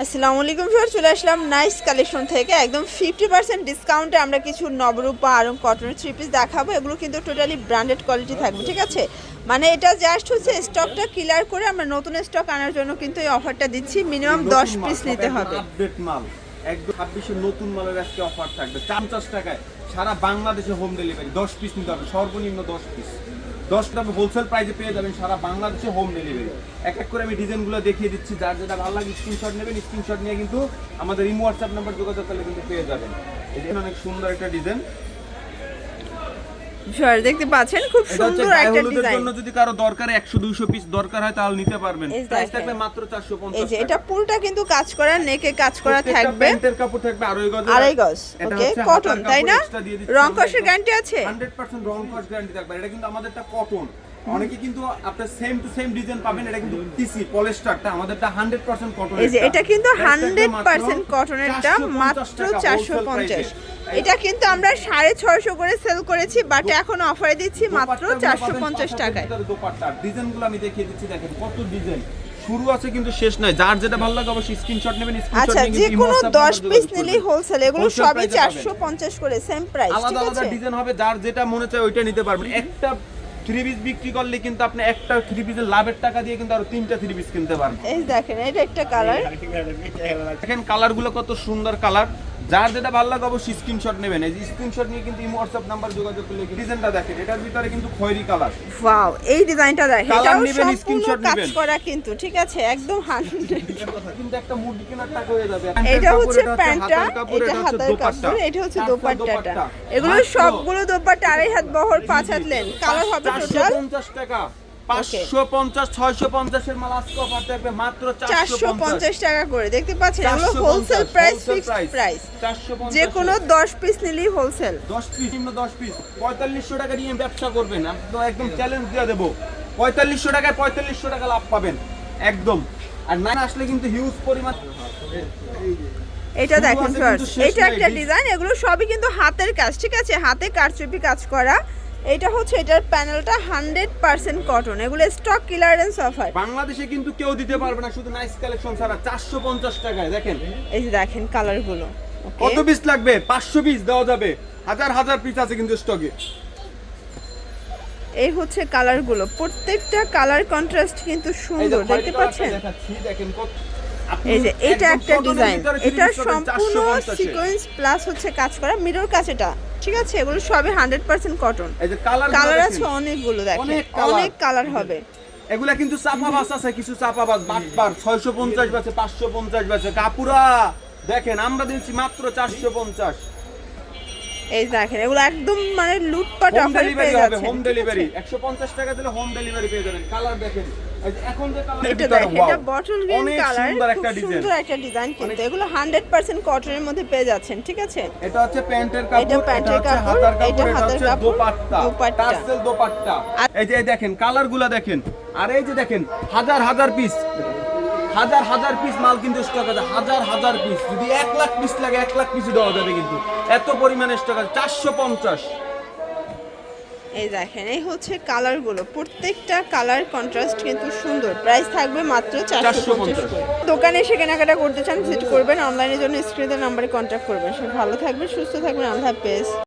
আসসালামু আলাইকুম ফিওর চলে আসলাম নাইস কালেকশন থেকে। একদম ফিফটি পার্সেন্ট ডিসকাউন্টে আমরা কিছু নবরূপা আরং কটনের থ্রি পিস দেখাবো। এগুলো কিন্তু টোটালি ব্র্যান্ডেড কোয়ালিটি থাকবে ঠিক আছে? মানে এটা জাস্ট হচ্ছে স্টকটা ক্লিয়ার করে আমরা নতুন স্টক আনার জন্য কিন্তু এই অফারটা দিচ্ছি। মিনিমাম দশ পিস নিতে হবে। আপডেট মাল। একদম ছাব্বিশের নতুন মালের আজকে অফার থাকবে। পঞ্চাশ টাকায় সারা বাংলাদেশে হোম ডেলিভারি দশ পিস নিতে হবে। সর্বনিম্ন দশ পিস দশ টাকা হোলসেল প্রাইসে পেয়ে যাবেন সারা বাংলাদেশে হোম ডেলিভারি এক এক করে আমি ডিজাইনগুলো দেখিয়ে দিচ্ছি, যার যেটা ভালো লাগে স্ক্রিনশট নেবেন স্ক্রিনশট নিয়ে কিন্তু আমাদের ইমো হোয়াটসঅ্যাপ নাম্বার যোগাযোগ করলে কিন্তু পেয়ে যাবেন। এই অনেক সুন্দর একটা ডিজাইন Sure, দেখতে পাচ্ছেন খুব সুন্দর একটা ডিজাইন জন্য যদি কারও দরকার 100 200 পিস দরকার হয় তাহলে নিতে পারবেন। প্রাইস থাকবে মাত্র চারশো এই পঞ্চাশ যে এটা পুরোটা কিন্তু কাজ করা নেকে কাজ করা থাকবে। প্যান্টের কাপড় থাকবে আড়াই গজ। আড়াই গজ ওকে কটন তাই না? রং কষের গ্যারান্টি আছে? হান্ড্রেড পার্সেন্ট রং কস গ্যারান্টি থাকবে। এটা কিন্তু আমাদেরটা কটন অনেকে কিন্তু আপনার সেম টু সেম ডিজাইন পাবেন এটা কিন্তু টিসি পলিস্টারটা আমাদেরটা হান্ড্রেড পার্সেন্ট কটন এই যে এটা কিন্তু হান্ড্রেড পার্সেন্ট কটনেরটা মাত্র চারশো পঞ্চাশ এটা কিন্তু আমরা সাড়ে ছয়শো করে সেল করেছি বাট এখন অফারে দিচ্ছি মাত্র চারশো পঞ্চাশ টাকায়। দোপাট্টা। ডিজাইনগুলো আমি দেখিয়ে দিচ্ছি দেখেন কত ডিজাইন শুরু আছে কিন্তু শেষ নয় যার যেটা ভালো লাগে অবশ্যই স্ক্রিনশট নেবেন স্ক্রিনশট আচ্ছা যে কোনো WhatsApp দশ নাম্বার পিস নিলেই হোলসেল এগুলো সবই price এ পাবেন। চারশো পঞ্চাশ করে সেম প্রাইস আলাদা আলাদা ডিজাইন হবে যার যেটা মনে চায় ওইটা নিতে পারবেন। একটা থ্রি পিস বিক্রি করলে কিন্তু আপনি একটা থ্রি পিসের লাভের টাকা দিয়ে কিন্তু আরও তিনটা থ্রি পিস কিনতে পারবেন। এই দেখেন এটা একটা কালার দেখেন কালারগুলো কত সুন্দর কালার যার যেটা ভালো লাগে অবশ্যই স্ক্রিনশট নেবেন। এই যে স্ক্রিনশট নিয়ে কিন্তু ইমো হোয়াটসঅ্যাপ নাম্বার যোগাযোগ করলে ডিজাইনটা দেখেন। এটার ভিতরে কিন্তু খয়েরি কালার ওয়াও এই ডিজাইনটা দেখেন। এটাও নিবেন, সম্পূর্ণ screenshot কাজ করা কিন্তু ঠিক আছে? একদম হান্ড্রেড কিন্তু একটা মুরগি কেনার টাকা হয়ে যাবে। এটা হচ্ছে প্যান্টটা এটা হাতের। কাপড় এটা হচ্ছে দোপাট্টাটা। দোপাট্টা। এগুলো সবগুলো দোপাট্টা আড়াই হাত বহর পাঁচ হাত লেন কালার হবে টোটাল 450 টাকা। 550 650 এর মাল আজকে অফার থাকবে মাত্র চারশো 450 পঞ্চাশ টাকা করে। দেখতে পাচ্ছেন এগুলো 450, wholesale price wholesale fixed price, price 450 যে কোনো দশ পিস নিলেই হোলসেল 10 পিস নিম্ন 10 পিস 4500 টাকা নিয়ে ব্যবসা করবেন একদম চ্যালেঞ্জ দিয়ে দেবো। 4500 টাকায় 4500 টাকা লাভ পাবেন একদম। আর না আসলে কিন্তু হিউজ পরিমাণ এটা দেখেন এটা একটা ডিজাইন এগুলো সবই কিন্তু হাতের কাজ ঠিক আছে? হাতে কারচুপি কাজ করা। এটা হচ্ছে এটার প্যানেলটা হান্ড্রেড পার্সেন্ট কটন এগুলো স্টক ক্লিয়ারেন্স অফার বাংলাদেশে কিন্তু কেউ দিতে পারবে না শুধু নাইস কালেকশন ছাড়া 450 টাকায় দেখেন। এই যে দেখেন কালারগুলো কত পিস লাগবে? 500 পিস দেওয়া যাবে। হাজার হাজার পিস আছে কিন্তু স্টকে এই হচ্ছে কালারগুলো প্রত্যেকটা কালার কন্ট্রাস্ট কিন্তু সুন্দর দেখতে পাচ্ছেন? দেখেন কত এই যে এটা একটা ডিজাইন। এটা সম্পূর্ণ সিকোয়েন্স প্লাস হচ্ছে কাজ করা মিরর কাজ এটা। ঠিক আছে? এগুলো সবই হান্ড্রেড পার্সেন্ট কটন এই যে কালার কালার আছে অনেকগুলো দেখেন। অনেক কালার হবে। এগুলা কিন্তু চাপা বাস আছে কিছু চাপা বাস। বাটবার 650 বাসে 550 বাসে। কাপুরা দেখেন আমরা দিচ্ছি মাত্র 450 এই দেখেন এগুলো একদম মানে লুটপাট হোম অফারে ডেলিভারি পেয়ে হবে যাচ্ছেন। হোম ডেলিভারি 150 টাকা দিলে হোম ডেলিভারি পেয়ে যাবেন কালার দেখেন। এখন যে কালার এটা দেখেন এটা বটল গ্রিন কালার খুব একটা ডিজাইন সুন্দর একটা ডিজাইন কিন্তু এগুলো হান্ড্রেড পার্সেন্ট কটনের মধ্যে পেয়ে যাচ্ছেন ঠিক আছে? এটা হচ্ছে প্যান্টের কাপড় এটা প্যান্টের কাপড়, এটা এটা হাতের কাপড়, দোপাট্টা দোপাট্টা। দোপাট্টা। এই যে এই দেখেন কালারগুলো দেখেন। আর এই যে দেখেন হাজার হাজার পিস হাজার হাজার পিস মাল কিন্তু স্টক আছে হাজার হাজার পিস যদি এক লাখ পিস লাগে এক লাখ পিস দেওয়া যাবে কিন্তু। এত পরিমাণে স্টক আছে চারশো পঞ্চাশ। এই দেখেন এই হচ্ছে কালারগুলো প্রত্যেকটা কালার কন্ট্রাস্ট কিন্তু সুন্দর। প্রাইস থাকবে মাত্র চারশো পঞ্চাশ দোকানে এসে কেনাকাটা করতে চান ভিজিট করবেন। অনলাইনের জন্য স্ক্রিনের নাম্বারে কন্ট্যাক্ট করবেন। সব ভালো থাকবেন সুস্থ থাকবেন। আল্লাহ হাফেজ।